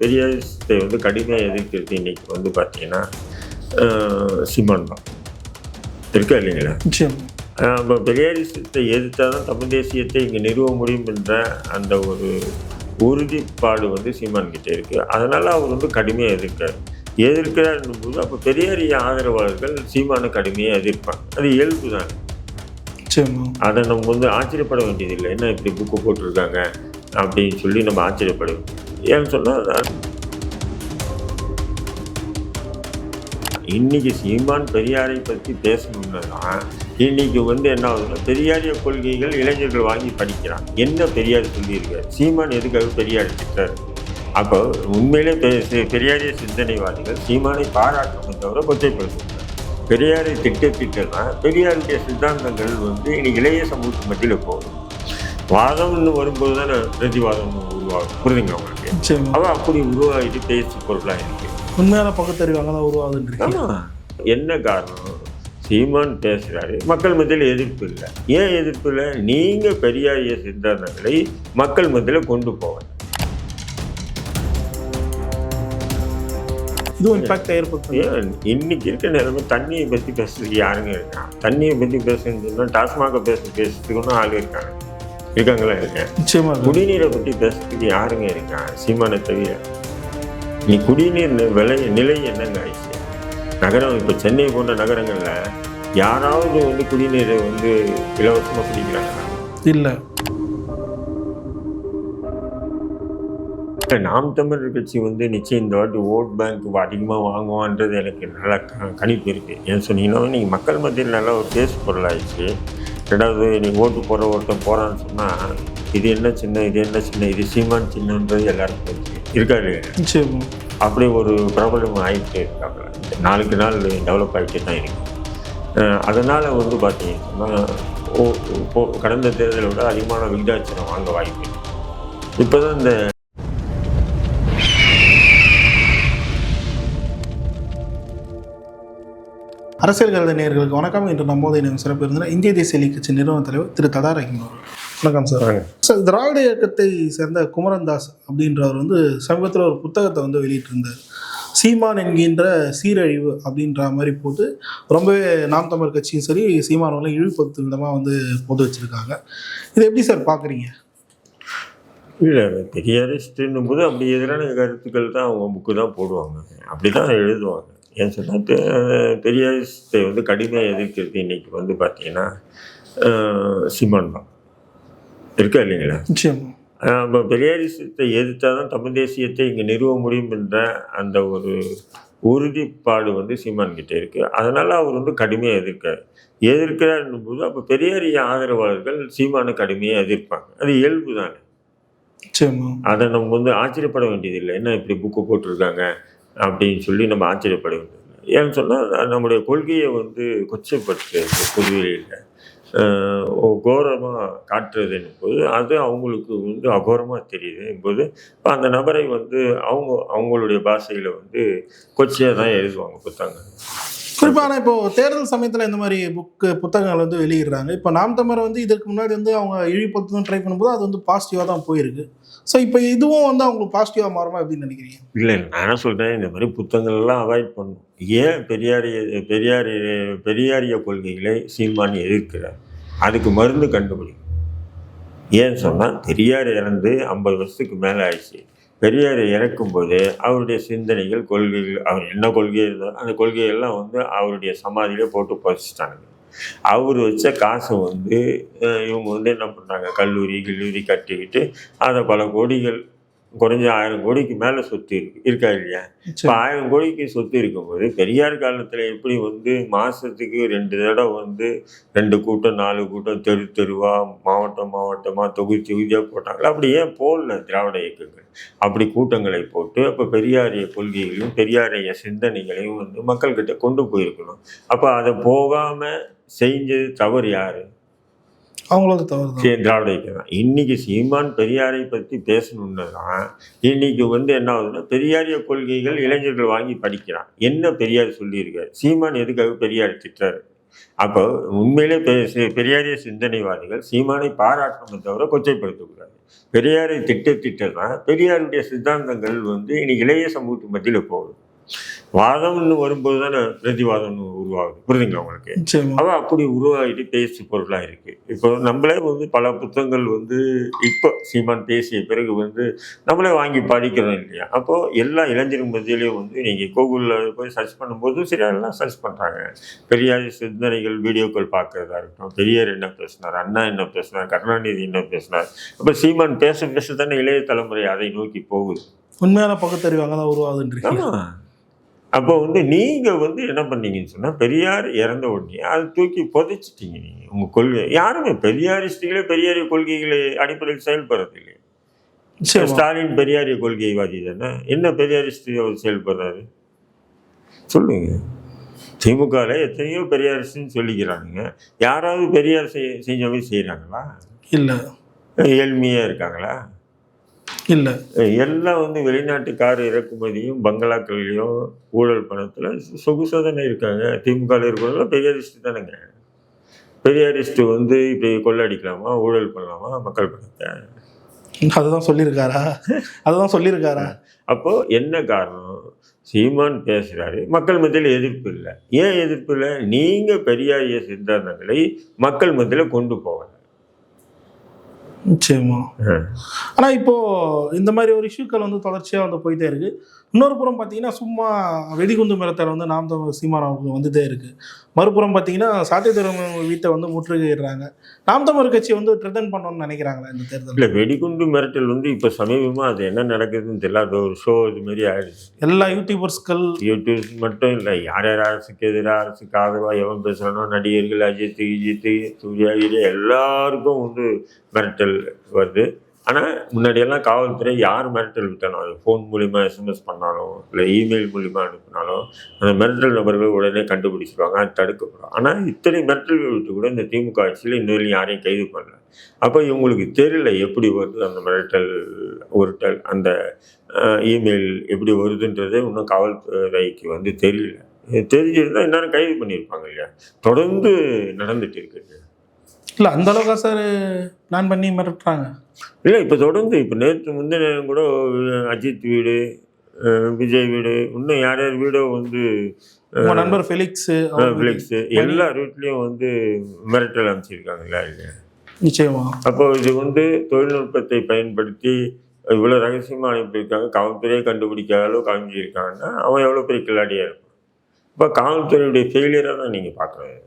பெரியாரிஸ்டை வந்து கடுமையாக எதிர்க்கிறது இன்னைக்கு வந்து பார்த்தீங்கன்னா சீமான் தான். இருக்கா இல்லைங்களா? நம்ம பெரியாரிசத்தை எதிர்த்தா தான் தமிழ் தேசியத்தை இங்கே நிறுவ முடியும் என்ற அந்த ஒரு உறுதிப்பாடு வந்து சீமான் கிட்ட இருக்கு. அதனால அவர் வந்து கடுமையாக எதிர்க்கார் எதிர்க்கிறார் போது அப்போ பெரியாரிய ஆதரவாளர்கள் சீமானை கடுமையாக எதிர்ப்பாங்க. அது இயல்பு தான். அதை நம்ம வந்து ஆச்சரியப்பட வேண்டியதில்லை. என்ன இப்படி புக்கு போட்டிருக்காங்க அப்படின்னு சொல்லி நம்ம ஆச்சரியப்பட ஏன்னு சொன்னால் இன்னைக்கு சீமான் பெரியாரை பற்றி பேசணும்னா இன்னைக்கு வந்து என்ன ஆகுதுன்னா பெரியாரிய கொள்கைகள் இளைஞர்கள் வாங்கி படிக்கிறான் என்ன பெரியார் சொல்லியிருக்காரு? சீமான் எதுக்காக பெரியார் திட்டார் அப்போ உண்மையிலே பெரியாரிய சிந்தனைவாதிகள் சீமானை பாராட்டணும் தவிர கொச்சைப்படுத்துகிறார் பெரியாரை திட்ட திட்டனா பெரியாருடைய சித்தாந்தங்கள் வந்து இன்னைக்கு இளைய சமூகத்து மத்தியில் போகும். வாதம்னு வரும்போது தானே பிரதிவாதம் உருவாகும். புரியுதுங்க அவ அப்படி உருவாகிட்டு பேச்சு பொருளாக இருக்கு உண்மையான பகுத்தறிவு அங்கே தான் உருவாகுதுன்றீங்க ஆமா. என்ன காரணம்? சீமான் பேசுறாரு. மக்கள் மத்தியில் எதிர்ப்பு இல்லை. ஏன் எதிர்ப்பு இல்லை? நீங்க பெரியாரிய சித்தாந்தங்களை மக்கள் மத்தியில் கொண்டு போக இதுவும் இம்பாக்ட் ஏற்படுத்தும். ஏன்? இன்னைக்கு இருக்க நிலைமை தண்ணியை பற்றி பேசுறதுக்கு யாருங்க இருக்கான் தண்ணியை பற்றி பேசுறதுன்னு சொன்னா டாஸ்மாக பேச பேசுறதுக்குன்னு ஆள் இருக்காங்க. இருக்காங்களா இருக்கேன் நிச்சயமா. குடிநீரை பற்றி பேசுறதுக்கு யாருங்க இருக்கா? சீமானை தவிர. நீ குடிநீர் விலை நிலை என்னங்க ஆயிடுச்சு நகரம் இப்போ சென்னை போன்ற நகரங்களில் யாராவது வந்து குடிநீரை வந்து இலவசமாக குடிக்கிறாங்களா? இல்ல. நாம் தமிழர் கட்சி வந்து நிச்சயம் இந்த வாட்டி ஓட் பேங்க் அதிகமாக வாங்குவான்றது எனக்கு நல்ல கணிப்பு இருக்குது ஏன் சொன்னீங்கன்னா நீங்கள் மக்கள் மத்தியில் நல்ல ஒரு பேசு பொருளாயிடுச்சு ரெண்டாவது நீ ஓட்டு போகிற ஒருத்தன் போகிறான்னு சொன்னால் இது என்ன சின்ன இது என்ன சின்ன இது சீமான் சின்னன்றது எல்லாருக்கும் இருக்காரு. அப்படி ஒரு பிரபலம் ஆகிட்டே இருக்காங்க. நாளுக்கு நாள் டெவலப் ஆகிட்டே தான் இருக்கு. அதனால வந்து பார்த்தீங்கன்னா ஓ- இப்போ கடந்த தேர்தலை விட அதிகமான விகிதாச்சாரம் வாங்க வாய்ப்பு இருக்கு. இப்போதான் இந்த அரசியல் கருத நேயர்களுக்கு வணக்கம். இன்று நம்மோது இணையம் சிறப்பு இருந்தால் இந்திய தேசிய கட்சி நிறுவன தலைவர் திரு ததா ரஹீம் வணக்கம் சார். சார் திராவிட இயக்கத்தை சேர்ந்த குமரன் தாஸ் அப்படின்றவர் வந்து சமீபத்தில் ஒரு புத்தகத்தை வந்து வெளியிட்டிருந்தார். சீமான் என்கின்ற சீரழிவு அப்படின்ற மாதிரி போட்டு ரொம்பவே நாம் தமிழ் கட்சியும் சரி சீமான் அவர்களும் இழிவுபடுத்தும் விதமாக வந்து போட்டு வச்சுருக்காங்க. இதை எப்படி சார் பார்க்குறீங்க இல்லை பெரியாரிஸ்ட்டுன்னும் போது அப்படி எதிரான கருத்துக்கள் தான் அவங்க புக்கு தான் போடுவாங்க. அப்படி தான் எழுதுவாங்க. ஏன் சொன்னால் பெரியாரிஸ்ட்டை வந்து கடுமையாக எதிர்க்கிறது இன்னைக்கு வந்து பார்த்தீங்கன்னா சீமான் தான். இருக்கா இல்லைங்களா? நம்ம பெரியாரிசத்தை எதிர்த்தா தான் தமிழ் தேசியத்தை இங்கே நிறுவ முடியும் என்ற அந்த ஒரு உறுதிப்பாடு வந்து சீமான் கிட்ட இருக்கு. அதனால அவர் வந்து கடுமையாக எதிர்க்கார் எதிர்க்கிறார் போது அப்போ பெரியாரிய ஆதரவாளர்கள் சீமானை கடுமையாக எதிர்ப்பாங்க. அது இயல்பு தானே அதை நம்ம வந்து ஆச்சரியப்பட வேண்டியதில்லை. என்ன இப்படி புக்கு போட்டிருக்காங்க? அப்படின்னு சொல்லி நம்ம ஆச்சரியப்படுகின்றோம் ஏன்னு சொன்னால் நம்முடைய கொள்கையை வந்து கொச்சைப்படுத்துறது புதுவெளியில். கோரமாக காட்டுறது போது அது அவங்களுக்கு வந்து அகோரமாக தெரியுது போது இப்போ அந்த நபரை வந்து அவங்க அவங்களுடைய பாஷையில் வந்து கொச்சையாக தான் எழுதுவாங்க புத்தகங்கள். குறிப்பாக ஆனால் இப்போ தேர்தல் சமயத்தில் இந்த மாதிரி புக்கு புத்தகங்கள் வந்து வெளியிடுறாங்க. இப்போ நாம் தமிழர் வந்து இதற்கு முன்னாடி வந்து அவங்க இழிவுபடுத்தணும் ட்ரை பண்ணும்போது அது வந்து பாசிட்டிவாக தான் போயிருக்கு. ஸோ இப்போ இதுவும் வந்து அவங்களுக்கு பாசிட்டிவாக மாறுமா அப்படின்னு நினைக்கிறீங்க? இல்லை நான் என்ன சொல்கிறேன் இந்த மாதிரி புத்தகங்கள்லாம் அவாய்ட் பண்ணும் ஏன் பெரியாரிய பெரியார் பெரியாரிய கொள்கைகளை சீமான் எதிர்க்கிறார்? அதுக்கு மருந்து கண்டுபிடிக்கும் ஏன்னு சொன்னால் பெரியார் இறந்து ஐம்பது வருஷத்துக்கு மேலே ஆயிடுச்சு. பெரியார் இறக்கும்போது அவருடைய சிந்தனைகள் கொள்கைகள் அவர் என்ன கொள்கை இருந்தோ அந்த கொள்கையெல்லாம் வந்து அவருடைய சமாதியிலே போட்டு புதைச்சிட்டாங்க அவர் வச்ச காசை வந்து இவங்க வந்து என்ன பண்ணுறாங்க கல்லூரி கில்லூரி கட்டிக்கிட்டு அதை பல கோடிகள் குறைஞ்ச ஆயிரம் கோடிக்கு மேலே சொத்து இருக்கு இருக்கா இல்லையா? இப்போ ஆயிரம் கோடிக்கு சொத்து இருக்கும்போது பெரியார் காலத்தில் எப்படி வந்து மாதத்துக்கு ரெண்டு தடவை வந்து ரெண்டு கூட்டம் நாலு கூட்டம் தெரு தெருவா மாவட்டம் மாவட்டமாக தொகுதி தொகுதியாக போட்டாங்களோ அப்படி ஏன் போடல திராவிட இயக்கங்கள்? அப்படி கூட்டங்களை போட்டு அப்போ பெரியாரிய கொள்கைகளையும் பெரியாரிய சிந்தனைகளையும் வந்து மக்கள்கிட்ட கொண்டு போயிருக்கணும். அப்போ அதை போகாமல் செஞ்சது தவறு யார்? அவங்களோட தவறு தான். திராவிட இயக்கம் தான் இன்னைக்கு சீமான் பெரியாரை பற்றி பேசணுன்னு தான் இன்னைக்கு வந்து என்ன ஆகுதுன்னா பெரியாரிய கொள்கைகள் இளைஞர்கள் வாங்கி படிக்கிறான். என்ன பெரியார் சொல்லியிருக்காரு? சீமான் எதுக்காக பெரியார் திட்டாரு அப்போ உண்மையிலே பெரியாரிய சிந்தனைவாதிகள் சீமானை பாராட்டணுமே தவிர கொச்சைப்படுத்தக்கூடாது. பெரியாரை திட்ட திட்டதான் பெரியாருடைய சித்தாந்தங்கள் வந்து இன்னைக்கு இளைய சமூகத்து மத்தியில் போகுது வாதம்னு வரும்போது தானே பிரதிவாதம்னு உருவாகுது. புரியுதுங்களா உங்களுக்கு? நிச்சயமா. அவ அப்படி உருவாகிட்டு பேசு பொருளாக இருக்கு. இப்போ நம்மளே வந்து பல புத்தகங்கள் வந்து இப்போ சீமான் பேசிய பிறகு வந்து நம்மளே வாங்கி படிக்கிறோம் இல்லையா? அப்போ எல்லா இளைஞர் மத்தியிலையும் வந்து நீங்கள் கூகுளில் போய் சர்ச் பண்ணும்போது சரி எல்லாம் சர்ச் பண்ணுறாங்க பெரியார் சிந்தனைகள் வீடியோக்கள் பார்க்கறதா இருக்கட்டும் பெரியார் என்ன பேசினார் அண்ணா என்ன பேசினார் கருணாநிதி என்ன பேசினார். அப்போ சீமான் பேச பேச தானே இளைய தலைமுறை அதை நோக்கி போகுது. உண்மையான பகுத்தறிவு அங்கே தான் உருவாகுதுன்றீங்க அப்போ வந்து நீங்கள் வந்து என்ன பண்ணீங்கன்னு சொன்னால் பெரியார் இறந்த உடனே அதை தூக்கி புதைச்சிட்டீங்க நீங்கள் உங்கள் கொள்கை யாருமே பெரியாரிஸ்டுகளே பெரியாரிய கொள்கைகளை அடிப்படையில் செயல்படுறது இல்லை நிச்சயமா. ஸ்டாலின் பெரியாரிய கொள்கைவாதி தானே? என்ன பெரியாரிஸ்ட் அவர் செயல்படுறாரு? சொல்லுங்க. திமுகவில் எத்தனையோ பெரியாரிஸ்ட்னு சொல்லிக்கிறானுங்க யாராவது பெரியார் செய் செஞ்சவங்க செய்கிறாங்களா இல்லை. ஏழ்மையாக இருக்காங்களா? இல்லை. எல்லாம் வந்து வெளிநாட்டு கார் இறக்குமதியும் பங்களாக்கள்லையும் ஊழல் பணத்தில் சொகுசாக தானே இருக்காங்க திமுகவில் இருக்கிறவங்க பெரியாரிஸ்ட் தானேங்க. பெரியாரிஸ்ட் வந்து இப்படி கொள்ளடிக்கலாமா ஊழல் பண்ணலாமா மக்கள் பணத்தை? அதுதான் சொல்லியிருக்காரா? அதுதான் சொல்லியிருக்காரா? அப்போ என்ன காரணம்? சீமான் பேசுகிறாரு மக்கள் மத்தியில் எதிர்ப்பு இல்லை. ஏன் எதிர்ப்பு இல்லை? நீங்கள் பெரியாரிய சித்தாந்தங்களை மக்கள் மத்தியில் கொண்டு போகல. நிச்சயமா. ஆனா இப்போ இந்த மாதிரி ஒரு இஷ்யூக்கள் வந்து தொடர்ச்சியா வந்து போயிட்டே இருக்கு. இன்னொரு புறம் பார்த்தீங்கன்னா சும்மா வெடிகுண்டு மிரட்டல் வந்து நாம் தமிழர் சீமான் வந்துட்டே இருக்கு. மறுபுறம் பார்த்தீங்கன்னா சாத்தியத்துறை வீட்டை வந்து முற்றுகையிடுறாங்க. நாம் தமிழர் கட்சி வந்து ட்ரெதன் பண்ணணும்னு நினைக்கிறாங்களா இந்த தேர்தல் இல்லை வெடிகுண்டு மிரட்டல் வந்து இப்போ சமீபமாக அது என்ன நடக்குதுன்னு தெரியல. அது ஒரு ஷோ இது மாதிரி ஆயிடுச்சு. எல்லா யூடியூபர்ஸ்கள் யூடியூப் மட்டும் இல்லை யார் யார் அரசுக்கு எதிராக அரசுக்கு ஆதரவாக எவன் பேசுகிறானோ நடிகர்கள் அஜித் விஜித் சூர்யா எல்லாருக்கும் வந்து மிரட்டல் வருது. ஆனால் முன்னாடியெல்லாம் காவல்துறை யார் மிரட்டல் விட்டனாலும் ஃபோன் மூலிமா எஸ்எம்எஸ் பண்ணாலும் இல்லை இமெயில் மூலிமா அனுப்பினாலும் அந்த மிரட்டல் நபர்கள் உடனே கண்டுபிடிச்சிருவாங்க அது தடுக்கப்படும். ஆனால் இத்தனை மிரட்டல்கள் விட்டு கூட இந்த திமுக ஆட்சியில் இன்னும் யாரையும் கைது பண்ணல. அப்போ இவங்களுக்கு தெரியல எப்படி வருது அந்த மிரட்டல் உருட்டல் அந்த இமெயில் எப்படி வருதுன்றது இன்னும் காவல்துறைக்கு வந்து தெரியல. தெரிஞ்சிருந்தால் இன்னும் கைது பண்ணியிருப்பாங்க இல்லையா? தொடர்ந்து நடந்துட்டு இருக்குது. இல்லை அந்த அளவுக்கா சார் பிளான் பண்ணி மிரட்டுறாங்க. இல்லை இப்போ தொடர்ந்து இப்போ நேற்று முந்தின கூட அஜித் வீடு விஜய் வீடு இன்னும் யார் யார் வீடோ வந்து உங்க நண்பர் ஃபெலிக்ஸ் ஃப்ளெக்ஸு எல்லா வீட்லேயும் வந்து மிரட்டல் அமைச்சிருக்காங்கல்ல இல்லையா நிச்சயமா. அப்போ இது வந்து தொழில்நுட்பத்தை பயன்படுத்தி இவ்வளோ ரகசியமாக அனுப்பியிருக்காங்க காவல்துறையை கண்டுபிடிக்காத அளவுக்கு அமைஞ்சிருக்காங்கன்னா அவன் எவ்வளோ பெரிய கில்லாடியாக இருப்பான். இப்போ காவல்துறையுடைய ஃபெயிலியராக தான் நீங்கள் பார்க்குறேன்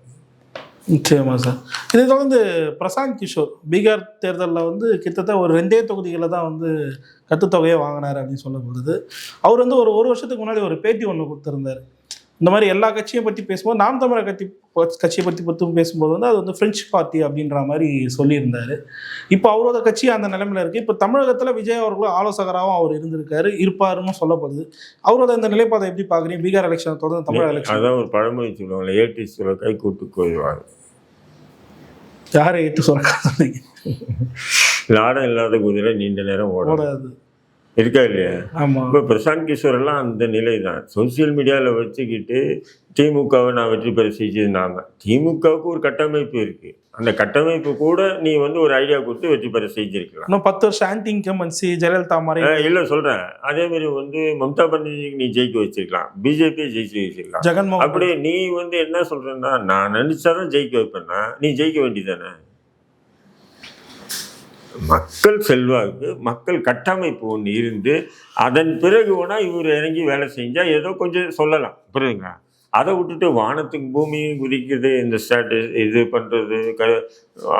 நிச்சயமா சார். இதை தொடர்ந்து பிரசாந்த் கிஷோர் பீகார் தேர்தலில் வந்து கிட்டத்தட்ட ஒரு ரெண்டே தொகுதிகளில் தான் வந்து கட்டுத்தொகையை வாங்கினார் அப்படின்னு சொல்லப்படுது அவர் வந்து ஒரு ஒரு வருஷத்துக்கு முன்னாடி ஒரு பேட்டி ஒன்று கொடுத்துருந்தார். இந்த மாதிரி எல்லா கட்சியும் பற்றி பேசும்போது நாம் தமிழர் கட்சி கட்சியை பற்றி பற்றும் பேசும்போது வந்து அது வந்து ஃப்ரெஞ்ச் பார்ட்டி அப்படின்ற மாதிரி சொல்லியிருந்தார். இப்போ அவரோட கட்சி அந்த நிலைமையில இருக்குது இப்போ தமிழகத்தில் விஜய் அவர்களும் ஆலோசகராகவும் அவர் இருந்திருக்காரு இருப்பாருன்னு சொல்லப்படுது. அவரோட இந்த நிலைப்பாதை எப்படி பார்க்குறீங்க? பீகார் எலெக்ஷன் தொடர்ந்து தமிழக எலெக்ஷன் அதான் ஒரு பழமொழி சொல்லுவாங்கல்ல ஏட்டி சொல்ல கை கூட்டு கொள்வாங்க யாரை ஏற்று சொல்ல லாடம் இல்லாத குதிரை நீண்ட நேரம் ஓடாது. இருக்கா இல்லையா? இப்போ பிரசாந்த் கிஷோர் எல்லாம் அந்த நிலை தான் சோசியல் மீடியாவில் வச்சுக்கிட்டு திமுகவை நான் வெற்றி பெற செஞ்சது நான் தான் திமுகவுக்கு ஒரு கட்டமைப்பு இருக்கு. அந்த கட்டமைப்பு கூட நீ வந்து ஒரு ஐடியா கொடுத்து வெற்றி பெற செஞ்சிருக்கலாம் இன்னும் பத்து வருஷம் ஆன்டி இன்கம்பன்சி ஜெயலலிதா மாதிரி. இல்ல சொல்றேன். அதே மாதிரி வந்து மம்தா பானர்ஜிக்கு நீ ஜெயிக்க வச்சிருக்கலாம். பிஜேபி ஜெயிச்சு வச்சிருக்கலாம். ஜெகன்மோகன். அப்படியே நீ வந்து என்ன சொல்றேன்னா நான் நினைச்சாதான் ஜெயிக்க வைப்பேன்னா நீ ஜெயிக்க வேண்டியதானே மக்கள் செல்வாக்கு மக்கள் கட்டமைப்பு ஒன்று இருந்து அதன் பிறகு வேணா இவர் இறங்கி வேலை செஞ்சால் ஏதோ கொஞ்சம் சொல்லலாம் புரியுதுங்களா? அதை விட்டுட்டு வானத்துக்கு பூமியும் குதிக்குது இந்த ஸ்டேட்டஸ் இது பண்ணுறது க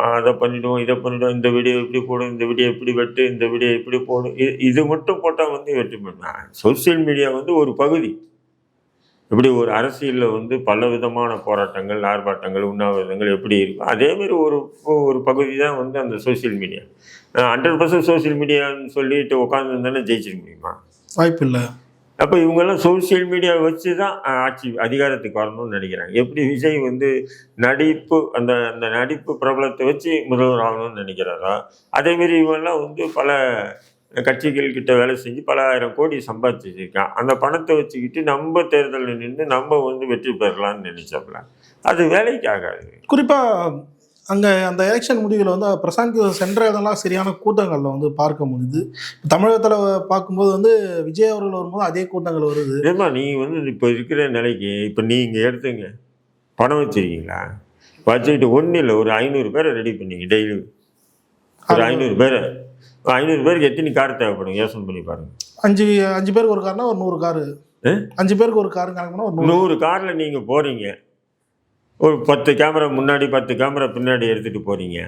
அதை பண்ணிவிடுவோம் இதை பண்ணிவிடுவோம் இந்த வீடியோ இப்படி போடும் இந்த வீடியோ இப்படி வெட்டு இந்த வீடியோ இப்படி போடும் இது இது மட்டும் போட்டால் வந்து வெற்றி பண்ணலாம் சோசியல் மீடியா வந்து ஒரு பகுதி. இப்படி ஒரு அரசியலில் வந்து பல விதமான போராட்டங்கள் ஆர்ப்பாட்டங்கள் உண்ணாவிரதங்கள் எப்படி இருக்கும் அதேமாரி ஒரு ஒரு பகுதி தான் வந்து அந்த social media hundred percent social மீடியான்னு சொல்லிட்டு உட்காந்துருந்தானே ஜெயிச்சிட முடியுமா? வாய்ப்பு இல்லை அப்போ இவங்கெல்லாம் சோஷியல் மீடியா வச்சு தான் ஆட்சி அதிகாரத்துக்கு வரணும்னு நினைக்கிறாங்க. எப்படி விஜய் வந்து நடிப்பு அந்த அந்த நடிப்பு பிரபலத்தை வச்சு முதல்வர் ஆகணும்னு நினைக்கிறாரோ அதேமாரி இவங்கெல்லாம் வந்து பல கட்சிகள் கிட்ட வேலை செஞ்சு பல ஆயிரம் கோடி சம்பாதிச்சு வச்சிருக்கான் அந்த பணத்தை வச்சுக்கிட்டு நம்ம தேர்தலில் நின்று நம்ம வந்து வெற்றி பெறலாம்னு நினைச்சப்பல அது வேலைக்கு ஆகாது குறிப்பாக அங்கே அந்த எலெக்ஷன் முடிவில் வந்து பிரசாந்த் சென்ற இதெல்லாம் சரியான கூட்டங்களில் வந்து பார்க்க முடியுது. தமிழகத்தில் பார்க்கும்போது வந்து விஜய் அவர்கள் வரும்போது அதே கூட்டங்கள் வருது. ஏமா நீ வந்து இப்போ இருக்கிற நிலைக்கு இப்போ நீங்கள் எடுத்துங்க. பணம் வச்சிருக்கீங்களா? வச்சுக்கிட்டு ஒன்றும் இல்லை ஒரு ஐநூறு பேரை ரெடி பண்ணீங்க டெய்லி ஒரு ஐநூறு பேரை ஐநூறு பேருக்கு எத்தனை கார் தேவைப்படும்? யோசனை பண்ணி பாருங்க. அஞ்சு அஞ்சு பேருக்கு ஒரு கார்னா ஒரு நூறு காரு? அஞ்சு பேருக்கு ஒரு காரு கணக்கு பண்ணா ஒரு நூறு. காரில் நீங்கள் போகிறீங்க ஒரு பத்து கேமரா முன்னாடி பத்து கேமரா பின்னாடி எடுத்துகிட்டு போகிறீங்க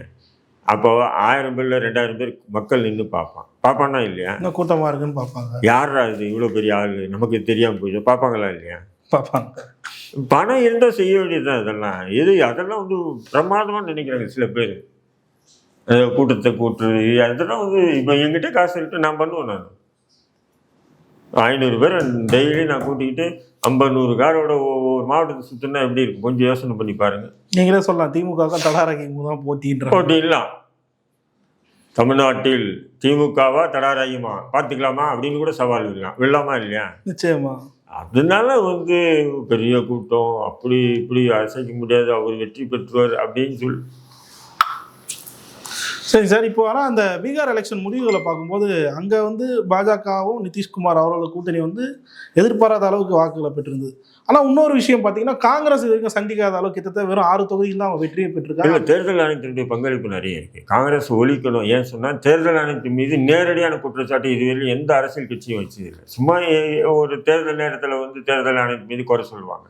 அப்போ ஆயிரம் பேர்ல ரெண்டாயிரம் பேர் மக்கள் நின்று பார்ப்பான். பார்ப்பானா இல்லையா? இன்னும் கூட்டமாக இருக்குன்னு பார்ப்பாங்க. யாரா இது? இவ்வளோ பெரிய ஆள்? நமக்கு தெரியாமல் போயிடுச்சு? பார்ப்பாங்களா இல்லையா? பார்ப்பாங்க. பணம் இருந்தால் செய்ய வேண்டியதுதான் இதெல்லாம். எது? அதெல்லாம் வந்து பிரமாதமாக நினைக்கிறாங்க சில பேர். கூட்டத்தை கூட்டுறது அதெல்லாம் வந்து இப்போ என்கிட்ட காசு இருக்கு நான் பண்ணுவேன் நான். ஐநூறு பேர் டெய்லி நான் கூட்டிக்கிட்டு ஐம்பது நூறு காரோட ஒவ்வொரு மாவட்டத்தை சுற்றினா எப்படி இருக்கும்? கொஞ்சம் யோசனை பண்ணி பாருங்க. நீங்களே சொல்லலாம் திமுக தடாரகிமு தான் போட்டின்ற போட்டி இல்லாம் தமிழ்நாட்டில் திமுகவா தடாராயுமா பார்த்துக்கலாமா? அப்படின்னு கூட சவால் விடலாம் விடலாமா இல்லையா? நிச்சயமா. அதனால வந்து பெரிய கூட்டம் அப்படி இப்படி அசைக்க முடியாது. அவர் வெற்றி பெற்றுவார் அப்படின்னு சொல்லி சரி சார் இப்போ ஆனால் அந்த பீகார் எலெக்ஷன் முடிவுகளை பார்க்கும்போது அங்கே வந்து பாஜகவும் நிதிஷ்குமார் அவரோட கூட்டணி வந்து எதிர்பாராத அளவுக்கு வாக்குகளை பெற்றிருந்தது. ஆனால் இன்னொரு விஷயம் பார்த்தீங்கன்னா காங்கிரஸ் இது வரைக்கும் சந்திக்காத அளவுக்கு கிட்டத்தட்ட வெறும் ஆறு தொகுதியில் தான் அவங்க வெற்றியை பெற்றிருக்காங்க. இல்லை தேர்தல் ஆணையத்தினுடைய பங்களிப்பு நிறைய இருக்கு. காங்கிரஸ் ஒழிக்கணும். ஏன் சொன்னால் தேர்தல் ஆணையத்தின் மீது நேரடியான குற்றச்சாட்டு இதுவரையும் எந்த அரசியல் கட்சியும் வச்சதில்லை. சும்மா ஏ- ஒரு தேர்தல் நேரத்தில் வந்து தேர்தல் ஆணையத்தின் மீது குறை சொல்லுவாங்க.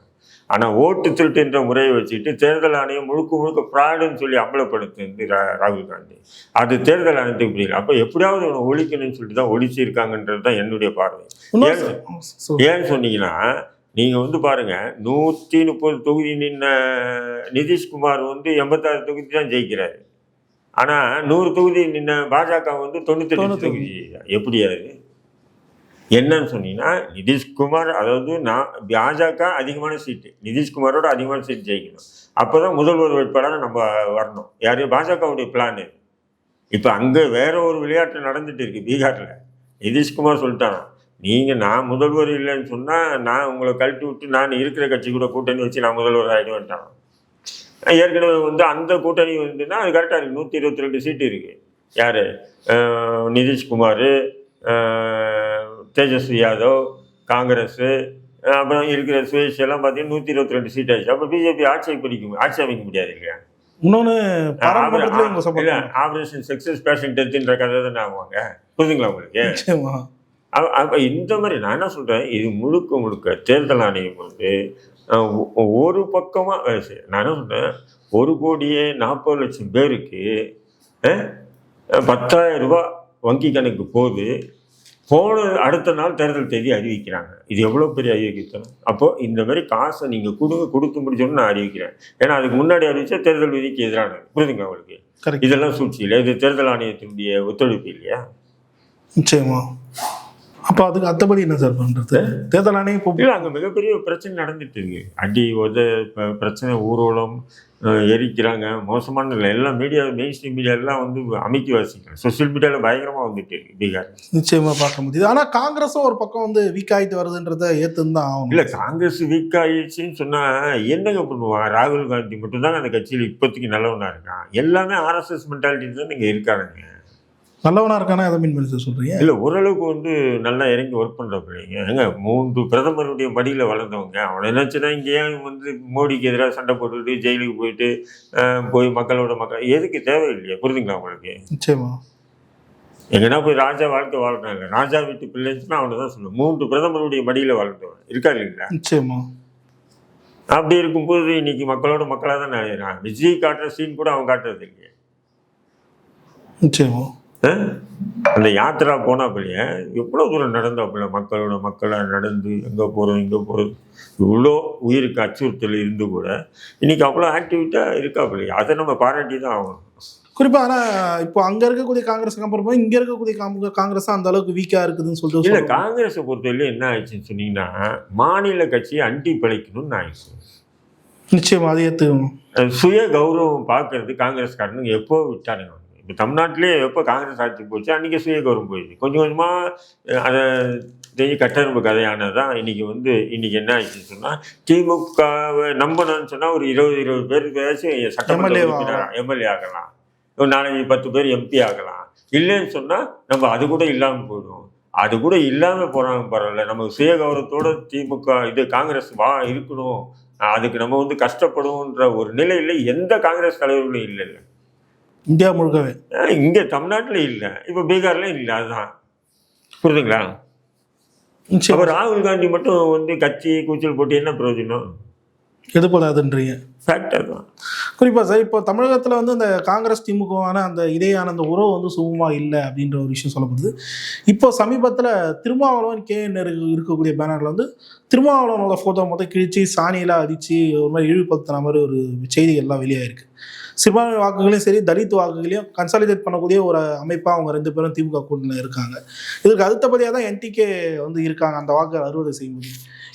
ஆனால் ஓட்டு திருட்டுன்ற முறையை வச்சுக்கிட்டு தேர்தல் ஆணையம் முழுக்க முழுக்க ஃப்ராடுன்னு சொல்லி அம்பலப்படுத்துது ரா- ராகுல் காந்தி. அது தேர்தல் ஆணையத்துக்கு புரியல. அப்போ எப்படியாவது இவனை ஒழிக்கணும்னு சொல்லிட்டு தான் ஒழிச்சிருக்காங்கன்றது தான் என்னுடைய பார்வை. ஏன்னு சொன்னீங்கன்னா நீங்கள் வந்து பாருங்க நூற்றி முப்பது தொகுதி நின்ன நிதிஷ்குமார் வந்து எண்பத்தாறு தொகுதி தான் ஜெயிக்கிறாரு. ஆனால் நூறு தொகுதி நின்ன பாஜக வந்து தொண்ணூத்தொன்று. தொகுதி எப்படி அது என்னன்னு சொன்னீங்கன்னா நிதிஷ்குமார் அதாவது நான் பாஜக அதிகமான சீட்டு நிதிஷ்குமாரோட அதிகமான சீட் ஜெயிக்கணும். அப்போ தான் முதல்வர் வேட்பாளராக நம்ம வரணும். யார்? பாஜகவுடைய பிளான் இப்போ அங்கே வேற ஒரு விளையாட்டு நடந்துட்டு இருக்கு பீகாரில். நிதிஷ்குமார் சொல்லிட்டான் நீங்கள் நான் முதல்வர் இல்லைன்னு சொன்னால் நான் உங்களை கழட்டி விட்டு நான் இருக்கிற கட்சி கூட கூட்டணி வச்சு நான் முதல்வர் ஆகிடுவேன்ட்டான் ஏற்கனவே வந்து அந்த கூட்டணி வந்துன்னா அது கரெக்டாக இருக்குது நூற்றி இருபத்தி ரெண்டு சீட்டு இருக்குது யார்? நிதிஷ்குமார் தேஜஸ்வி யாதவ் காங்கிரஸு அப்புறம் இருக்கிற சுயேஷ் எல்லாம் பார்த்தீங்கன்னா நூற்றி இருபத்தி ரெண்டு சீட் ஆச்சு அப்போ பிஜேபி ஆட்சியை பிடிக்கும் ஆட்சி அமைக்க முடியாது இல்லையா? இன்னொன்று ஆபரேஷன் சக்சஸ் பேஷன் டெத்துன்ற கதை தானே ஆகுவாங்க. புரியுதுங்களா உங்களுக்கு? அப்ப- இந்த மாதிரி நான் என்ன சொல்றேன்? இது முழுக்க முழுக்க தேர்தல் ஆணையம் வந்து ஒரு பக்கமா அஹ், சரி, நான் என்ன சொல்றேன்? ஒரு கோடியே நாற்பது லட்சம் பேருக்கு பத்தாயிரம் ரூபாய் வங்கி கணக்கு போகுது போன அடுத்த நாள் தேர்தல் தேதி அறிவிக்கிறாங்க. இது எவ்வளோ பெரிய அறிவிக்கத்தனம் அப்போ இந்த மாதிரி காசை நீங்கள் கொடுங்க கொடுத்து முடிச்சோன்னு நான் அறிவிக்கிறேன். ஏன்னா அதுக்கு முன்னாடி அறிவிச்சா தேர்தல் விதிக்கு எதிரானது புரியுதுங்களா உங்களுக்கு? கரெக்ட் இதெல்லாம் சூழ்ச்சி இல்லை இது தேர்தல் ஆணையத்தினுடைய ஒத்துழைப்பு இல்லையா? நிச்சயமா. அப்போ அதுக்கு அத்தபடி என்ன சார் பண்ணுறது தேர்தல் ஆணையம் இல்லை அங்கே மிகப்பெரிய பிரச்சனை நடந்துட்டு இருக்கு. அடி உத பிரச்சனை ஊர்வலம் எரிக்கிறாங்க. மோசமான இல்லை எல்லாம் மீடியா மெயின் ஸ்ட்ரீம் மீடியா எல்லாம் வந்து அமைக்கி வாசிக்கிறாங்க. சோஷியல் மீடியாவில் பயங்கரமாக வந்துட்டு இருக்கு பீகார். நிச்சயமா பார்க்க முடியுது. ஆனால் காங்கிரஸும் ஒரு பக்கம் வந்து வீக் ஆகிட்டு வருதுன்றதை ஏற்றுன்னு தான் ஆகணும். இல்லை காங்கிரஸ் வீக் ஆயிடுச்சுன்னு சொன்னால் என்னங்க பண்ணுவான் ராகுல் காந்தி மட்டும்தாங்க அந்த கட்சியில் இப்போதைக்கு நல்லவனா இருக்கான்? எல்லாமே ஆர்எஸ்எஸ் மென்டாலிட்டி தான் நீங்கள் இருக்கானுங்க. நல்லவனா இருக்கானா எதை மீன் பண்ணி சார் சொல்றீங்க? இல்லை ஓரளவுக்கு வந்து நல்லா இறங்கி ஒர்க் பண்ணுற பிள்ளைங்க. ஏங்க மூன்று பிரதமருடைய மடியில் வளர்ந்தவங்க. அவனை நினச்சினா இங்கே வந்து மோடிக்கு எதிராக சண்டை போட்டுட்டு ஜெயிலுக்கு போயிட்டு போய் மக்களோட மக்கள் எதுக்கு தேவையில்லையா? புரிதுங்களா உங்களுக்கு? நிச்சயமா. எங்கன்னா போய் ராஜா வாழ்க்கை வாழ்றாங்க ராஜா வீட்டு பிள்ளைச்சுன்னா அவனை தான் சொல்லுவேன். மூன்று பிரதமருடைய மடியில் வளர்ந்தவன். இருக்கா இல்லைங்களா? நிச்சயமா. அப்படி இருக்கும்போது இன்னைக்கு மக்களோட மக்களாக தான் நான் விஜய் காட்டுற சீன் கூட அவன் காட்டுறது இல்லையே. நிச்சயமா? அந்த யாத்திரா போனாப்பிள்ளைய எவ்வளோ தூரம் நடந்தாப்புல மக்களோட மக்களாக நடந்து எங்கே போகிறோம் இங்கே போகிறது இவ்வளோ உயிருக்கு அச்சுறுத்தல் இருந்து கூட இன்னைக்கு அவ்வளோ ஆக்டிவிட்டாக இருக்காப்புலையே. அதை நம்ம பாராட்டி தான் ஆகணும். குறிப்பா ஆனா இப்போ அங்க இருக்கக்கூடிய காங்கிரஸ் கம்பேர் பண்ணி இங்க இருக்கக்கூடிய காங்க- காங்கிரஸ் அந்த அளவுக்கு வீக்கா இருக்குதுன்னு சொல்லிட்டு இல்லை. காங்கிரஸை பொறுத்தவரையிலும் என்ன ஆயிடுச்சுன்னு சொன்னீங்கன்னா மாநில கட்சியை அண்டி பிழைக்கணும்னு ஆயிடுச்சு. நிச்சயமா அதை ஏத்துக்கணும். அஹ் சுய கௌரவம் பார்க்கறது காங்கிரஸ்காரனுங்க எப்போ விட்டானுங்க? இப்போ தமிழ்நாட்டிலே எப்போ காங்கிரஸ் ஆட்சி போச்சு? அன்றைக்கி சுய கௌரவம் போயிடுச்சு. கொஞ்சம் கொஞ்சமாக அதை தெரிஞ்சு கட்டமைப்பு கதையானது தான் இன்றைக்கி வந்து இன்றைக்கி என்ன ஆயிடுச்சுன்னு சொன்னால் திமுகவை நம்பணும்னு சொன்னால் ஒரு இருபது இருபது பேருக்காச்சும் சட்டமன்ற எம்எல்ஏ ஆகலாம். ஒரு நாலஞ்சு பத்து பேர் எம்பி ஆகலாம். இல்லைன்னு சொன்னால் நம்ம அது கூட இல்லாமல் போயிடும். அது கூட இல்லாமல் போகிறாங்க பரவாயில்ல. நம்ம சுய கௌரவத்தோட திமுக இது காங்கிரஸ் வா இருக்கணும். அதுக்கு நம்ம வந்து கஷ்டப்படுவோன்ற ஒரு நிலையில் எந்த காங்கிரஸ் தலைவர்களும் இல்லை இல்லை இந்தியா முழுக்கவே. இங்கே தமிழ்நாட்டில் இல்லை. இப்போ பீகார்ல இல்லை அதுதான். புரியுதுங்களா? அப்போ ராகுல் காந்தி மட்டும் வந்து கட்சி கூச்சல் போட்டு என்ன பிரயோஜனம்? எதிர்பாராதுன்றீங்க. ஃபேக்ட் அதுதான். குறிப்பா சார் இப்போ தமிழகத்துல வந்து இந்த காங்கிரஸ் திமுகவான அந்த இடையான அந்த உறவு வந்து சுகமா இல்லை அப்படின்ற ஒரு விஷயம் சொல்லப்படுது. இப்போ சமீபத்துல திருமாவளவன் கே இருக்கக்கூடிய பேனர்ல வந்து திருமாவளவனோட போட்டோ மொத்தம் கிழிச்சு சாணியெல்லாம் அடிச்சு ஒரு மாதிரி இழிவுபடுத்துன மாதிரி ஒரு செய்திகள்லாம் வெளியாயிருக்கு. சிறுபான்மை வாக்குகளையும் சரி தலித் வாக்குகளையும் கன்சாலிடேட் பண்ணக்கூடிய ஒரு அமைப்பா அவங்க ரெண்டு பேரும் திமுக கூட்டணியில் இருக்காங்க. இதற்கு அடுத்தபடியாக தான் என்டிகே வந்து இருக்காங்க. அந்த வாக்கு அறுவடை செய்யும்போது.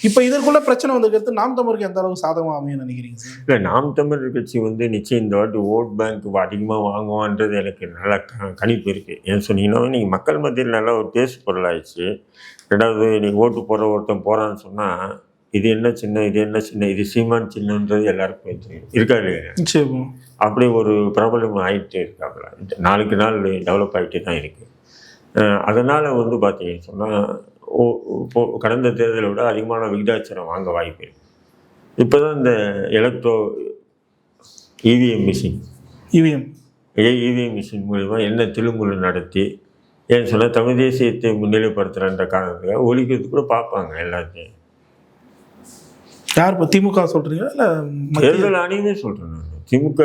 இப்போ இதற்குள்ள பிரச்சனை வந்திருக்கிறது நாம் தமிழருக்கு எந்த அளவுக்கு சாதகமாக அமையும் நினைக்கிறீங்க சார்? இல்லை நாம் தமிழர் கட்சி வந்து நிச்சயம் இந்த வாட்டி ஓட் பேங்க் அதிகமாக வாங்குவான்றது எனக்கு நல்ல கணிப்பு இருக்குது ஏன் சொன்னீங்கன்னா நீங்கள் மக்கள் மத்தியில் நல்லா ஒரு பேசு பொருளாயிடுச்சு. ரெண்டாவது நீங்கள் ஓட்டு போடுற ஒருத்தன் போகிறான்னு சொன்னால் இது என்ன சின்ன இது என்ன சின்ன இது சீமான் சின்னன்றது எல்லாருக்கும் தெரியும். இருக்கா இல்லையா? நிச்சயமா. அப்படி ஒரு பிரபலம் ஆகிட்டே இருக்காப்புல. நாளுக்கு நாள் டெவலப் ஆகிட்டே தான் இருக்குது அதனால் வந்து பார்த்தீங்கன்னு சொன்னால் இப்போ கடந்த தேர்தலை விட அதிகமான விகிதாச்சாரம் வாங்க வாய்ப்பு இப்போ தான் இந்த எலக்ட்ரோ இவிஎம் மிஷின் இவிஎம் ஏ இவிஎம் மிஷின் மூலிமா என்ன திருமுறை நடத்தி ஏன் சொன்னால் தமிழ் தேசியத்தை முன்னிலைப்படுத்துகிறன்ற காரணத்துக்காக ஒழிக்கிறதுக்கு கூட பார்ப்பாங்க எல்லாத்தையும். யார் இப்போ திமுக சொல்றீங்க இல்ல தேர்தல் ஆணையமே சொல்கிறேன் திமுக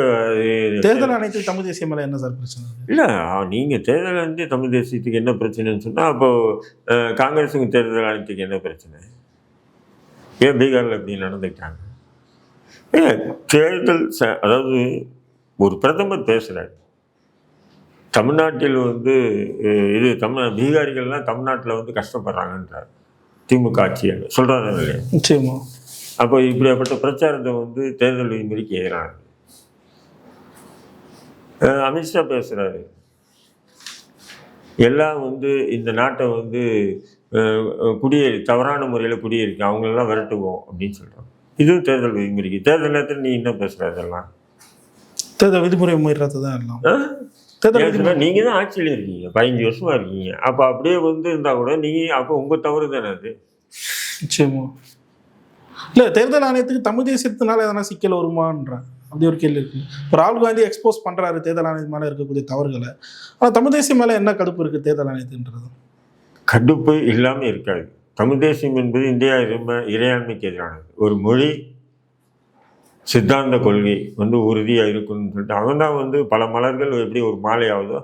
தேர்தல் ஆணையத்தில் தமிழ் தேசியம் மேல என்ன சார் பிரச்சனை? இல்லை நீங்கள் தேர்தல் வந்து தமிழ் தேசியத்துக்கு என்ன பிரச்சனைன்னு சொன்னால் அப்போது காங்கிரஸுக்கு தேர்தல் ஆணையத்துக்கு என்ன பிரச்சனை? ஏன் பீகாரில் இப்படி நடந்துக்கிட்டாங்க? ஏன் தேர்தல் ச அதாவது ஒரு பிரதமர் பேசுகிறார் தமிழ்நாட்டில் வந்து இது தமிழ் பீகாரிகள்லாம் தமிழ்நாட்டில் வந்து கஷ்டப்படுறாங்கன்றார். திமுக ஆட்சியால் சொல்கிறாரு இல்லையா? நிச்சயமா. அப்போ இப்படியாப்பட்ட பிரச்சாரத்தை வந்து தேர்தல் விதிமுறைக்கு எதிரானது. அமித்ஷா பேசுகிறாரு எல்லாம் வந்து இந்த நாட்டை வந்து குடியேறி தவறான முறையில் குடியேறிக்கு அவங்களெல்லாம் விரட்டுவோம் அப்படின்னு சொல்கிறாங்க இதுவும் தேர்தல் விதிமுறைக்கு. தேர்தல் நேரத்தில் நீ என்ன பேசுகிற இதெல்லாம்? தேர்தல் விதிமுறை மீறது தான் எல்லாம். தேர்தல் ஏன் விதிமுறை சொன்னா, நீங்க தான் ஆட்சியில் இருக்கீங்க. பதினஞ்சு வருஷமா இருக்கீங்க. அப்போ அப்படியே வந்து இருந்தா கூட நீங்க அப்போ உங்க தவறு தானே அது? நிச்சயமா. இல்ல தேர்தல் ஆணையத்துக்கு தமிழ் தேசியத்தினால எதனா சிக்கல் வருமான்றேன் அப்படி ஒரு கேள்வி இருக்கு. இப்போ ராகுல் காந்தி எக்ஸ்போஸ் பண்ணுறாரு தேர்தல் ஆணையத்து மேலே இருக்கக்கூடிய தவறுகளை. ஆனால் தமிழ் தேசியம் மேலே என்ன கடுப்பு இருக்குது தேர்தல் ஆணையத்துன்றது? கடுப்பு இல்லாமல் இருக்காது. தமிழ் தேசியம் என்பது இந்தியா ரொம்ப இறையாண்மைக்கு எதிரானது. ஒரு மொழி சித்தாந்த கொள்கை வந்து உறுதியாக இருக்கணும்னு சொல்லிட்டு அவன் தான் வந்து பல மலர்கள் எப்படி ஒரு மாலையாவதோ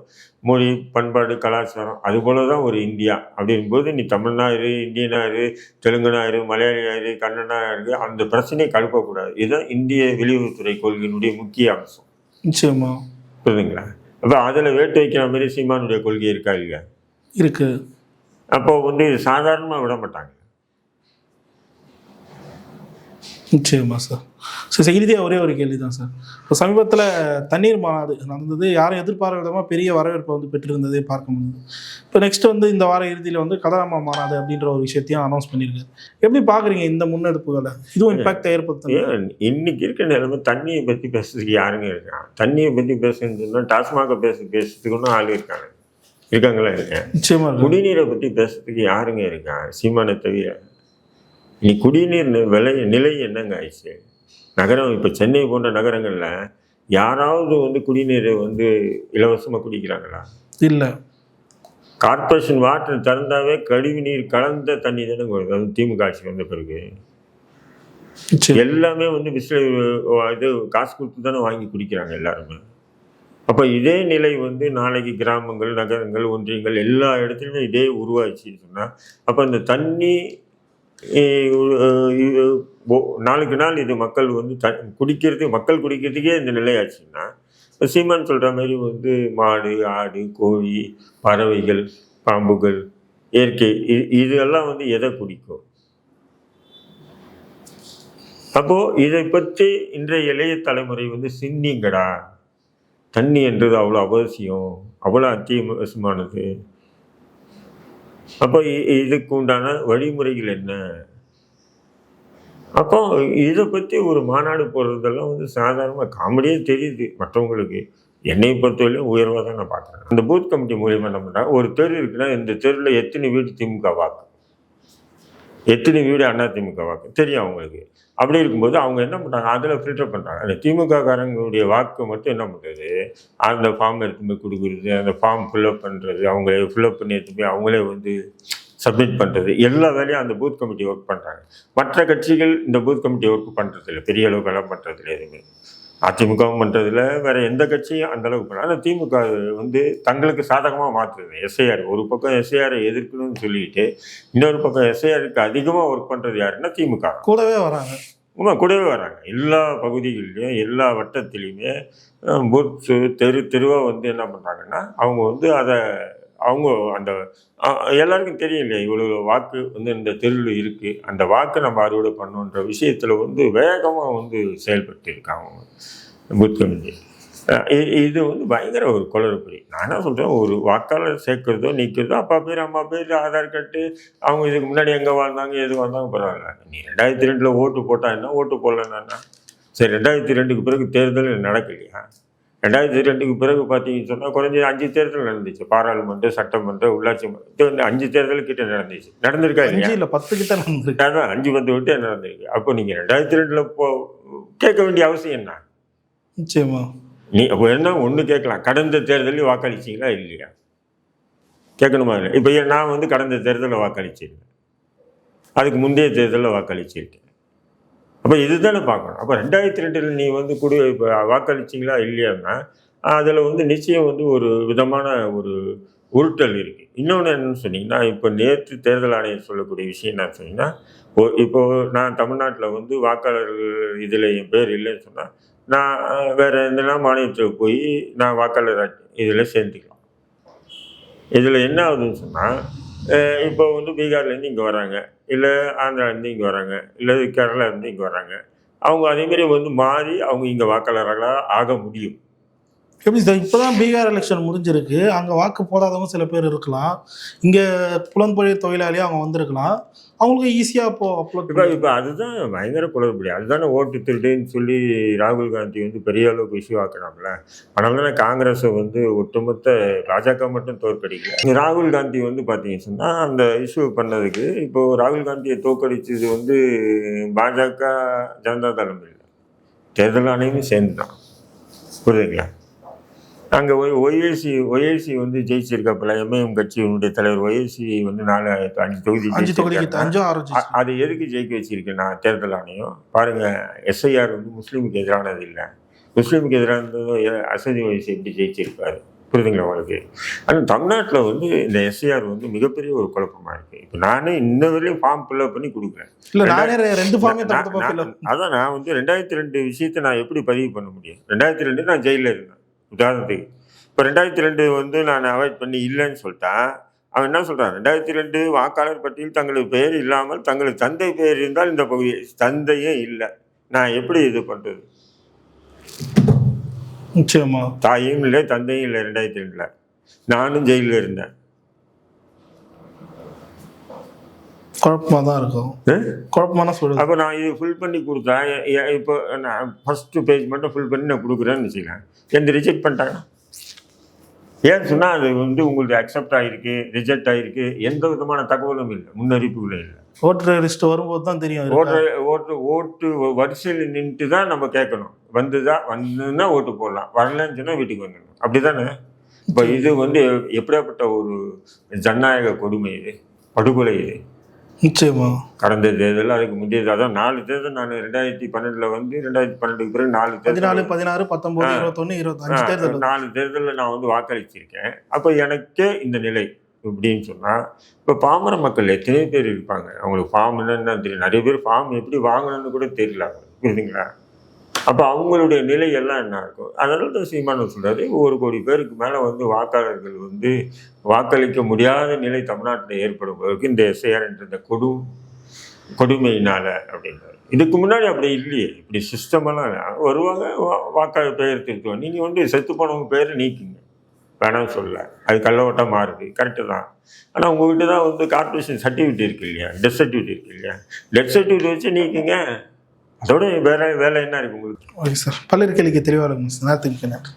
மொழி பண்பாடு கலாச்சாரம் அது போல தான் ஒரு இந்தியா அப்படிங்கும்போது நீ தமிழ்னா இரு இந்தியனா இரு தெலுங்குனா இரு மலையாளியா இரு கன்னடா இரு அந்த பிரச்சனையை கலப்பக்கூடாது. இதுதான் இந்திய வெளியுறவுத்துறை கொள்கையினுடைய முக்கிய அம்சம். நிச்சயமா. புரியுதுங்களா? அப்போ அதில் வேட்டு வைக்கிற மாதிரி சீமானுடைய கொள்கை இருக்கா இல்லையா? இருக்கு. அப்போ வந்து இது சாதாரணமாக விட மாட்டாங்க. நிச்சயமா சார் சார் செய்தியாக ஒரே ஒரு கேள்வி தான் சார் இப்போ சமீபத்தில் தண்ணீர் மாநாடு நடந்தது. யாரும் எதிர்பாராத விதமாக பெரிய வரவேற்பை வந்து பெற்றிருந்ததே பார்க்க முடியுது. இப்போ நெக்ஸ்ட் வந்து இந்த வார இறுதியில் வந்து கதாராமா மாநாடு அப்படின்ற ஒரு விஷயத்தையும் அனௌன்ஸ் பண்ணியிருக்காரு. எப்படி பார்க்குறீங்க இந்த முன்னெடுப்புகளை? இதுவும் இம்பாக்ட் ஏற்படுத்தும் இன்னைக்கு இருக்க நிலைமை தண்ணியை பற்றி பேசுறதுக்கு யாருங்க இருக்கான் தண்ணியை பற்றி பேசுன்னு சொன்னால் டாஸ்மாக பேச பேசுறதுக்கு ஒன்றும் ஆள் இருக்காங்க. இருக்காங்களா இருக்கேன் குடிநீரை பற்றி பேசுறதுக்கு யாருங்க இருக்கா சீமானை தவிர நீ குடிநீர் விலை நிலை என்னங்க ஆயிடுச்சு நகரம் இப்போ சென்னை போன்ற நகரங்களில் யாராவது வந்து குடிநீரை வந்து இலவசமாக குடிக்கிறாங்களா? இல்லை. கார்ப்பரேஷன் வாட்டர் திறந்தாவே கழிவு நீர் கலந்த தண்ணி தானே வருது திமுக ஆட்சி வந்த பிறகு. எல்லாமே வந்து பிஸ்ல இது காசு கொடுத்து தானே வாங்கி குடிக்கிறாங்க எல்லாருமே. அப்போ இதே நிலை வந்து நாளைக்கு கிராமங்கள் நகரங்கள் ஒன்றியங்கள் எல்லா இடத்துலையுமே இதே உருவாச்சுன்னு சொன்னால் அப்போ இந்த தண்ணி நாளுக்கு நாள் இது மக்கள் வந்து த குடிக்கிறது மக்கள் குடிக்கிறதுக்கே இந்த நிலையாச்சுன்னா சீமான் சொல்கிற மாதிரி வந்து மாடு ஆடு கோழி பறவைகள் பாம்புகள் இயற்கை இது இதெல்லாம் வந்து எதை குடிக்கும்? அப்போது இதை பற்றி இன்றைய இளைய தலைமுறை வந்து சிந்திங்கடா? தண்ணி என்றது அவ்வளோ அவசியம் அவ்வளோ அத்தியாவசியமானது. அப்போ இ- இதுக்கு உண்டான வழிமுறைகள் என்ன? அப்போ இதை பற்றி ஒரு மாநாடு போடுறதெல்லாம் வந்து சாதாரணமாக காமெடியே தெரியுது மற்றவங்களுக்கு. என்னை பொறுத்தவரையிலும் உயர்வாக தான் நான் பார்க்குறேன். அந்த பூத் கமிட்டி மூலியமாக என்ன பண்ணுறாங்க ஒரு தெரு இருக்குன்னா இந்த தெருவில் எத்தனை வீடு திமுக வாக்கு? எத்தனை வீடு அண்ணா திமுக வாக்கு தெரியும் அவங்களுக்கு. அப்படி இருக்கும்போது அவங்க என்ன பண்ணுறாங்க அதில் ஃபில்டர் பண்ணுறாங்க அந்த திமுககாரங்களுடைய வாக்கு மட்டும் என்ன பண்ணுறது அந்த ஃபார்ம் எடுத்து போய் கொடுக்குறது அந்த ஃபார்ம் ஃபில்அப் பண்ணுறது அவங்களே ஃபில்அப் பண்ணி எடுத்து போய் அவங்களே வந்து சப்மிட் பண்ணுறது எல்லா வேலையும் அந்த பூத் கமிட்டி ஒர்க் பண்ணுறாங்க மற்ற கட்சிகள் இந்த பூத் கமிட்டி ஒர்க் பண்ணுறதில்ல பெரிய அளவுக்கு எல்லாம் பண்ணுறதில்ல எதுவுமே. அதிமுகவும் பண்ணுறதில்ல வேற எந்த கட்சியும் அந்த அளவுக்கு பண்ணல. ஆனால் திமுக வந்து தங்களுக்கு சாதகமாக மாற்றுது எஸ்ஐஆர் ஒரு பக்கம் எஸ்ஐஆரை எதிர்க்கணும்னு சொல்லிட்டு இன்னொரு பக்கம் எஸ்ஐஆருக்கு அதிகமாக ஒர்க் பண்ணுறது யாருன்னா திமுக. கூடவே வராங்க. உமா கூடவே வராங்க. எல்லா பகுதிகளிலையும் எல்லா வட்டத்திலையுமே பூத்து தெரு தெருவாக வந்து என்ன பண்ணுறாங்கன்னா அவங்க வந்து அதை அவங்க அந்த எல்லாருக்கும் தெரியும் இல்லையா இவ்வளோ வாக்கு வந்து இந்த தெருவில் இருக்குது அந்த வாக்கு நம்ம அறுவடை பண்ணணுன்ற விஷயத்தில் வந்து வேகமாக வந்து செயல்பட்டு இருக்காங்க பூத் கமிட்டி இது வந்து பயங்கர ஒரு குளறுபடி. நான் என்ன சொல்கிறேன் ஒரு வாக்காளர் சேர்க்குறதோ நிற்கிறதோ அப்பா பேர் அம்மா பேர் ஆதார் கார்டு அவங்க இதுக்கு முன்னாடி எங்கே வாழ்ந்தாங்க எது வாழ்ந்தாங்க பரவாயில்ல. நீ ரெண்டாயிரத்தி ரெண்டில் ஓட்டு போட்டால் என்ன ஓட்டு போடலன்னா சரி ரெண்டாயிரத்தி ரெண்டுக்கு பிறகு தேர்தல் நடக்கலையா? ரெண்டாயிரத்தி ரெண்டுக்கு பிறகு பார்த்தீங்கன்னு சொன்னால் குறைஞ்சது அஞ்சு தேர்தல் நடந்துச்சு. பாராளுமன்ற சட்டமன்ற உள்ளாட்சி மன்ற- அஞ்சு தேர்தல் கிட்ட நடந்துச்சு. நடந்திருக்கா இல்ல பத்து கிட்ட நடந்திருக்கு. அதான் அஞ்சு பத்து விட்டு நடந்திருக்கு. அப்போ நீங்கள் ரெண்டாயிரத்தி ரெண்டில் போ கேட்க வேண்டிய அவசியம் என்ன? நிச்சயமா. நீ அப்போ என்ன ஒன்று கேட்கலாம். கடந்த தேர்தலில் வாக்களிச்சிங்களா இல்லையா? கேட்கணுமா இல்லை இப்போ நான் வந்து கடந்த தேர்தலில் வாக்களிச்சிருக்கேன். அதுக்கு முந்தைய தேர்தலில் வாக்களிச்சிருக்கேன். அப்போ இதுதானே பார்க்கணும். அப்போ ரெண்டாயிரத்தி ரெண்டில் நீ வந்து குடி இப்போ வாக்களிச்சிங்களா இல்லையான்னா அதில் வந்து நிச்சயம் வந்து ஒரு விதமான ஒரு உருட்டல் இருக்குது இன்னொன்று என்னன்னு சொன்னீங்கன்னா இப்போ நேற்று தேர்தல் ஆணையம் சொல்லக்கூடிய விஷயம் என்ன சொன்னீங்கன்னா இப்போது இப்போ நான் தமிழ்நாட்டில் வந்து வாக்காளர்கள் இதில் என் பேர் இல்லைன்னு சொன்னால் நான் வேறு எந்தனா மாநிலத்தில் போய் நான் வாக்காளர் இதில் சேர்ந்துக்கலாம். இதில் என்ன ஆகுதுன்னு சொன்னால் இப்போ வந்து பீகார்லேருந்து இங்கே வராங்க. இல்லை ஆந்திராலேருந்து இங்கே வராங்க. இல்லை கேரளாலேருந்து இங்கே வராங்க. அவங்க அதேமாரி வந்து மாறி அவங்க இங்கே வாக்காளர்களாக ஆக முடியும். எப்படி சார் இப்போதான் பீகார் எலெக்ஷன் முடிஞ்சிருக்கு. அங்கே வாக்கு போடாதவங்க சில பேர் இருக்கலாம். இங்கே புலம்பெயர் தொழிலாளியாக அவங்க வந்திருக்கலாம். அவங்களுக்கு ஈஸியாக இப்போ அப்ளோட் இப்போ இப்போ அதுதான் பயங்கர குளறுபடி. அதுதானே ஓட்டு திருடுன்னு சொல்லி ராகுல் காந்தி வந்து பெரிய அளவுக்கு இஷ்யூ ஆக்கினாங்கள அதனால தானே காங்கிரஸை வந்து ஒட்டுமொத்த பாஜக மட்டும் தோற்கடிக்கல. ராகுல் காந்தி வந்து பார்த்தீங்கன்னு சொன்னால் அந்த இஷ்யூ பண்ணதுக்கு இப்போ ராகுல் காந்தியை தோற்கடிச்சது வந்து பாஜக ஜனதா தளம் இல்லை. தேர்தல் ஆணையமும் சேர்ந்து தான் புரியுதுங்களா? அங்கே ஒய் ஒய்எல்சி ஒய்எல்சி வந்து ஜெயிச்சிருக்கப்பல எம்ஐஎம் கட்சியினுடைய தலைவர் ஒய்எல்சி வந்து நாலு அஞ்சு தொகுதி அஞ்சு தொகுதிக்கு அஞ்சோ ஆறு. அது எதுக்கு ஜெயிக்க வச்சிருக்குன்னா தேர்தல் ஆணையம். பாருங்க எஸ்ஐஆர் வந்து முஸ்லீமுக்கு எதிரானது இல்லை. முஸ்லீமுக்கு எதிரானது அசதி வயசு எப்படி ஜெயிச்சிருப்பாரு புரியுதுங்களா உங்களுக்கு? ஆனால் தமிழ்நாட்டில் வந்து இந்த எஸ்ஐஆர் வந்து மிகப்பெரிய ஒரு குழப்பமா இருக்கு. இப்போ நானே இன்ன வரையும் ஃபார்ம் ஃபில்அப் பண்ணி கொடுக்குறேன் இல்ல நானே ரெண்டு ஃபார்மே நான்- நான்- அதான் நான் வந்து ரெண்டாயிரத்தி ரெண்டு விஷயத்தை நான் எப்படி பதிவு பண்ண முடியும்? ரெண்டாயிரத்தி ரெண்டு நான் ஜெயிலில் இருந்தேன். உதாரணத்துக்கு இப்போ ரெண்டாயிரத்தி ரெண்டு வந்து நான் அவாய்ட் பண்ணி இல்லைன்னு சொல்லிட்டேன். அவன் என்ன சொல்றான்? ரெண்டாயிரத்தி ரெண்டு வாக்காளர் பட்டியல் தங்களது பெயர் இல்லாமல் தங்களது தந்தை பெயர் இருந்தால் இந்த பகுதி தந்தையே இல்லை. நான் எப்படி இது பண்ணுறது நிச்சயமா. தாயும் இல்லை தந்தையும் இல்லை ரெண்டாயிரத்தி ரெண்டில். நானும் ஜெயிலில் இருந்தேன். குழப்பமா தான் இருக்கும் குழப்பமான சொல்லுது அப்போ நான் இது ஃபில் பண்ணி கொடுத்தா இப்போ நான் ஃபஸ்ட்டு பேஜ் மட்டும் ஃபில் பண்ணி நான் கொடுக்குறேன்னு வச்சுக்கலாம் எந்த ரிஜெக்ட் பண்ணிட்டாங்க. ஏன்னு சொன்னால் அது வந்து உங்களுக்கு அக்செப்ட் ஆகிருக்கு ரிஜெக்ட் ஆகிருக்கு எந்த விதமான தகவலும் இல்லை. முன்னறிப்புகளும் இல்லை. ஓட்டர் லிஸ்ட் வரும்போது தான் தெரியும் இருக்கா. ஓட்டு ஓட்டு வரிசையில் நின்றுட்டு தான் நம்ம கேட்கணும். வந்துதா வந்ததுன்னா ஓட்டு போடலாம். வரலன்னு சொன்னால் வீட்டுக்கு வந்துடணும். அப்படி தானே இப்போ இது வந்து எப்படியாப்பட்ட ஒரு ஜனநாயக கொடுமை இது? படுகொலை இது? நிச்சயமா. கடந்த தேர்தல் அதுக்கு முந்தைய அதான் நாலு தேர்தல் நான் ரெண்டாயிரத்தி பன்னெண்டுல வந்து ரெண்டாயிரத்தி பன்னெண்டுக்கு பிறகு நாலு பதினாலு பதினாறு பத்தொன்பது. இருபத்தொன்னு இருபத்தஞ்சு தேர்தல். நாலு தேர்தலில் நான் வந்து வாக்களிச்சிருக்கேன். அப்போ எனக்கே இந்த நிலை இப்படின்னு சொன்னால் இப்போ பாமர மக்கள் எத்தனை பேர் இருப்பாங்க. அவங்களுக்கு ஃபார்ம் என்னன்னு தெரியும். நிறைய பேர் ஃபார்ம் எப்படி வாங்கணும்னு கூட தெரியல. புரியுதுங்களா? அப்போ அவங்களுடைய நிலை எல்லாம் என்ன இருக்கும்? அதனால தான் சீமானவர் சொல்கிறாரு ஒரு கோடி பேருக்கு மேலே வந்து வாக்காளர்கள் வந்து வாக்களிக்க முடியாத நிலை தமிழ்நாட்டில் ஏற்படும் போதற்கு இந்த எஸ்ஐஆர் என்ற இந்த கொடும் கொடுமையினால் அப்படின்றாரு. இதுக்கு முன்னாடி அப்படி இல்லையே இப்படி சிஸ்டமெல்லாம் வருவாங்க வா- பெயர் திருத்துவாங்க நீங்கள் வந்து செத்து போனவங்க பேர் நீக்கிங்க. வேணாம் சொல்ல. அது கள்ளவட்டம் மாறுது. கரெக்டு தான். ஆனால் உங்ககிட்ட தான் வந்து கார்பரேஷன் சர்டிஃபிகேட் இருக்கு இல்லையா? டெத் சர்டிஃபிகேட் இருக்கு இல்லையா? டெத் சர்டிஃபிகேட் வச்சு நீக்குங்க. அதோட வேலை வேலை என்ன இருக்கு உங்களுக்கு? Okay sir. பல்வேறு கேள்விக்கு தெளிவாக இருக்கும் சார் நேரத்துக்கு நன்றி